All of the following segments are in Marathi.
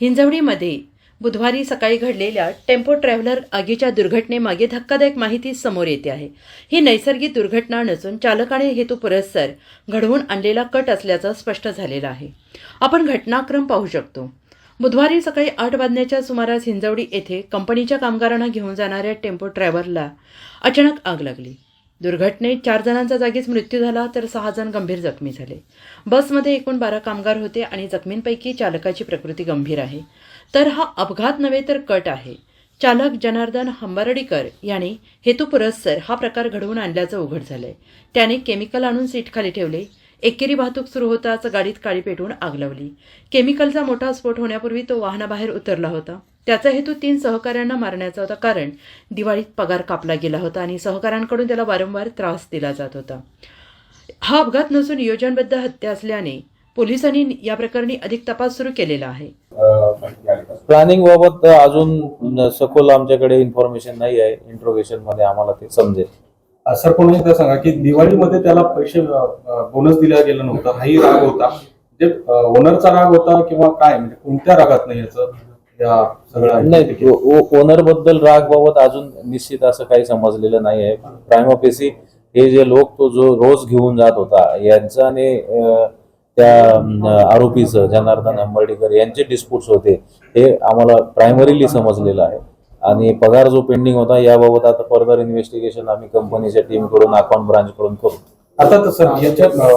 हिंजवडीमध्ये बुधवारी सकाळी घडलेल्या टेम्पो ट्रॅव्हलर आगीच्या दुर्घटनेमागे धक्कादायक माहिती समोर येते आहे. ही नैसर्गिक दुर्घटना नसून चालकाने हेतू पुरस्सर घडवून आणलेला कट असल्याचं स्पष्ट झालेलं आहे. आपण घटनाक्रम पाहू शकतो. बुधवारी सकाळी आठ वाजण्याच्या सुमारास हिंजवडी येथे कंपनीच्या कामगारांना घेऊन जाणाऱ्या टेम्पो ट्रॅव्हलरला अचानक आग लागली. दुर्घटनेत चार जणांचा जागीच मृत्यू झाला तर सहा जण गंभीर जखमी झाले. बसमध्ये एकूण बारा कामगार होते आणि जखमींपैकी चालकाची प्रकृती गंभीर आहे. तर हा अपघात नव्हे तर कट आहे. चालक जनार्दन हंबारडीकर यांनी हेतुपुरस्सर हा प्रकार घडवून आणल्याचं उघड झालंय. त्याने केमिकल आणून सीटखाली ठेवले. एकेरी वाहतूक सुरू होताच गाडीत काळी पेटवून आग लावली. केमिकलचा मोठा स्फोट होण्यापूर्वी तो वाहनाबाहेर उतरला होता. त्याचा हेतू तीन सहकाऱ्यांना मारण्याचा होता कारण दिवाळीत पगार कापला गेला होता आणि सहकाऱ्यांकडून त्याला वारंवार त्रास दिला जात होता. हा अपघात नसून नियोजनबद्ध हत्या असल्याने पोलिसांनी या प्रकरणी अधिक तपास सुरू केलेला आहे. प्लॅनिंग बाबत अजून सखोल आमच्याकडे इन्फॉर्मेशन नाही आहे. इंट्रोगेशनमध्ये आम्हाला ते समजेल. सर पुन्हा एकदा सांगा की दिवाळीमध्ये त्याला पैसे बोनस दिला गेला नव्हता. हाही राग होता. म्हणजे ओनरचा राग होता किंवा काय? म्हणजे कोणत्या रागात नाही याचं? या सगळ्या नाही ओनरबद्दल राग बाबत अजून निश्चित असं काही समजलेलं नाही आहे. प्रायमोपेसी हे जे लोक तो जो रोज घेऊन जात होता यांचं आणि त्या आरोपीचं जनार्दन अंबर्डीकर यांचे डिस्प्यूट्स होते हे आम्हाला प्रायमरीली समजलेलं आहे. आणि पगार जो पेंडिंग होता याबाबत आता फर्दर इन्व्हेस्टिगेशन आम्ही कंपनीच्या टीमकडून अकाउंट ब्रांचकडून करू. आता तर सर याच्यात अ,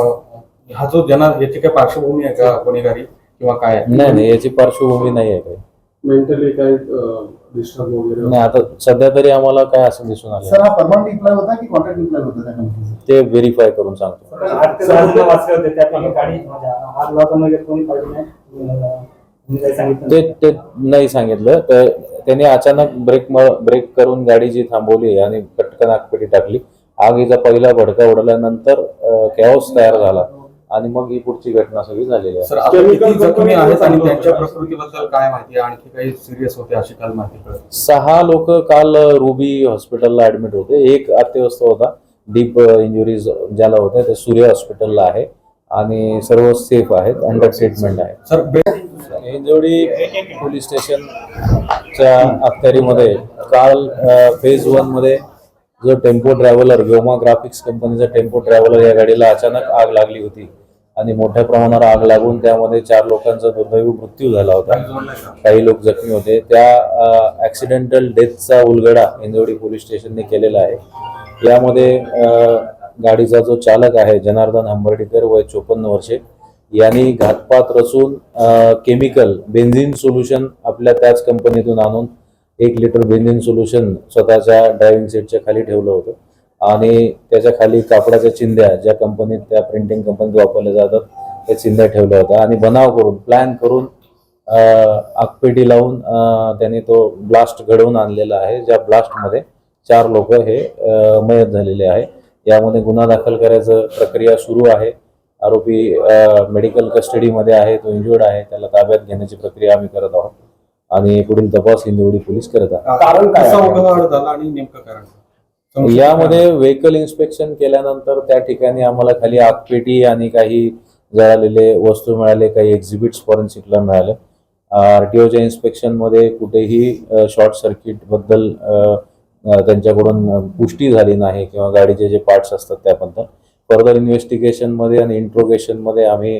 हा जो जना याची काय पार्श्वभूमी आहे का गुन्हेगारी किंवा काय? नाही नाही याची पार्श्वभूमी नाही आहे काही. मेंटली काही डिस्टर्ब वगैरे नाही आता सध्या तरी आम्हाला काय असं दिसून सर आलं हा परमनंट इम्प्लॉय होता की कॉन्ट्रॅक्ट इम्प्लॉय होता त्या कंपनीचा ते व्हेरीफाय करून सांगतो. आठ ते दहा जण वाचले होते त्यापैकी म्हणजे लावताना वगैरे कोणी पाहिजे नाही. अं, तुम्ही काही सांगितलं ते नाही. ते नाही सांगितलं. तर त्याने अचानक ब्रेक ब्रेक करून गाडी जी थांबवली आणि पटकन आगपेटी टाकली. आगीचा पहिला भडका उडल्यानंतर कॅओस तयार झाला. आणि मग ही पुढची घटना सगळी झालेली आहे. सर आता किती जखमी आहेत आणि त्यांच्या प्रकृतीबद्दल काय माहिती आहे? आणखी काही सिरियस होते अशी काल माहिती कळत सहा लोक काल रुबी हॉस्पिटलला ऍडमिट होते. एक अत्यवस्थ होता. डीप इंजुरीज ज्याला होत्या ते सूर्य हॉस्पिटलला आहे. आणि सर्व सेफ आहेत अंडर ट्रीटमेंट आहे. सर बे- हिंजवडी पोलीस स्टेशनच्या अखत्यारीमध्ये काल फेज वनमध्ये जो टेम्पो ट्रॅव्हलर व्योमा ग्राफिक्स कंपनीचा टेम्पो ट्रॅव्हलर या गाडीला अचानक आग लागली होती. आणि मोठ्या प्रमाणावर आग लागून त्यामध्ये चार लोकांचा दुर्दैवी मृत्यू झाला होता. काही लोक जखमी होते. त्या ऍक्सिडेंटल डेथचा उलगडा हिंजवडी पोलीस स्टेशनने केलेला आहे. यामध्ये गाडीचा जो चालक आहे जनार्दन हंबर्डीकर वय चोपन्न वर्षे यांनी घातपात रचून केमिकल बेन्झिन सोल्युशन आपल्या त्याच कंपनीतून आणून एक लिटर बेन्झिन सोल्युशन स्वतःच्या ड्रायव्हिंग सीटच्या खाली ठेवलं होतं. आणि त्याच्याखाली कापडाच्या चिंध्या ज्या कंपनीत त्या प्रिंटिंग कंपनीत वापरल्या जातात त्या चिंध्या ठेवल्या होत्या. आणि बनाव करून प्लॅन करून अ, आगपेटी लावून त्याने तो ब्लास्ट घडवून आणलेला आहे. ज्या ब्लास्टमध्ये चार लोक हे मयत झालेले आहे. यामध्ये गुन्हा दाखल करायचं प्रक्रिया सुरू आहे. आरोपी मेडिकल कस्टडीमध्ये आहे. तो इंजुर्ड आहे. त्याला ताब्यात घेण्याची प्रक्रिया आम्ही करत आहोत. आणि पुढील तपास हिंदवडी पोलीस करत आहेत. कारण कसा अपघात झाला आणि नेमकं कारण? यामध्ये व्हेकल इन्स्पेक्शन केल्यानंतर त्या ठिकाणी आम्हाला खाली आगपेटी आणि काही जळालेले वस्तू मिळाले काही एक्झिबिट्स फॉरेन्सिकला मिळाले. आरटीओच्या इन्स्पेक्शनमध्ये कुठेही शॉर्ट सर्किटबद्दल त्यांच्याकडून पुष्टी झाली नाही किंवा गाडीचे जे पार्ट्स असतात त्याबद्दल. फर्दर इन्व्हेस्टिगेशनमध्ये आणि इंट्रोगेशनमध्ये आम्ही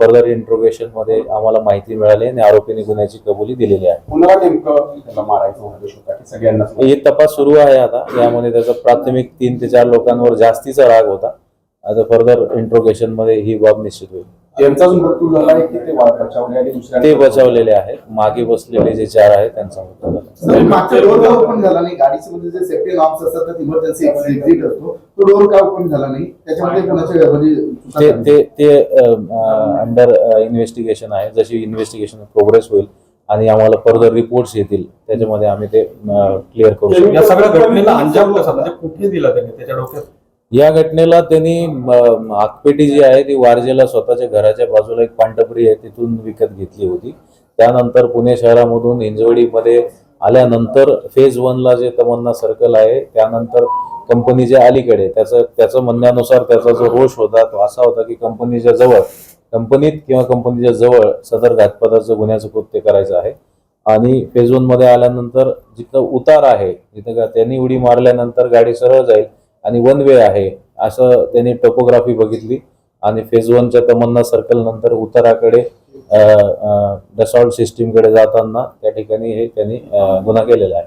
फर्दर इंट्रोगेशनमध्ये आम्हाला माहिती मिळाली आणि आरोपीने गुन्ह्याची कबुली दिलेली आहे. पुन्हा नेमकं त्याला मारायचा उद्देश होता की सगळ्यांना हे तपास सुरू आहे आता. यामध्ये त्याचा प्राथमिक तीन ते चार लोकांवर जास्तीचा राग होता. आता फर्दर इंट्रोगेशनमध्ये ही बाब निश्चित होईल. त्यांचा जो मृत्यू झाला आहे की ते बचावले आणि दुसऱ्या ते बचावलेले आहेत. मागे बसलेले जे चार आहेत त्यांचा मृत्यू झाला. सर मागचा डोर का ओपन झाला नाही. गाडीचे मध्ये जे सेफ्टी नॉर्म्स असतात त्यात इमर्जन्सी एक्झिट असतो. तो डोर का ओपन झाला नाही. त्याच्यामध्ये कोणाच्या म्हणजे? ते ते अंडर इन्व्हेस्टिगेशन आहे. जशी इन्व्हेस्टिगेशन प्रोग्रेस होईल आणि आम्हाला फर्दर रिपोर्ट्स येतील त्याच्यामध्ये आम्ही ते क्लिअर करू शकतो. या सगळ्या घटनेला अंजाम कसा म्हणजे कुठे दिला त्यांनी? त्याच्या डोक्यात या घटनेला त्यांनी आगपेटी जी आहे ती वारजेला स्वतःच्या घराच्या बाजूला एक पांटपरी आहे तिथून विकत घेतली होती. त्यानंतर पुणे शहरामधून हिंजवडीमध्ये आल्यानंतर फेज वनला जे तमन्ना सर्कल आहे त्यानंतर कंपनीच्या अलीकडे त्याचं त्याचं म्हणण्यानुसार त्याचा जो रोष होता तो असा होता की कंपनीच्या जवळ कंपनीत किंवा कंपनीच्या जवळ सदर घातपाताचं गुन्ह्याचं कृत्य करायचं आहे. आणि फेज वनमध्ये आल्यानंतर जिथं उतार आहे जिथं का त्यांनी उडी मारल्यानंतर गाडी सरळ जाईल आणि वन वे आहे. असं त्यांनी टोपोग्राफी बघितली. आणि फेज वनच्या तमन्ना सर्कल नंतर उत्तराकडे डसॉल्ट सिस्टीमकडे जाताना त्या ठिकाणी हे त्यांनी गुन्हा केलेला आहे.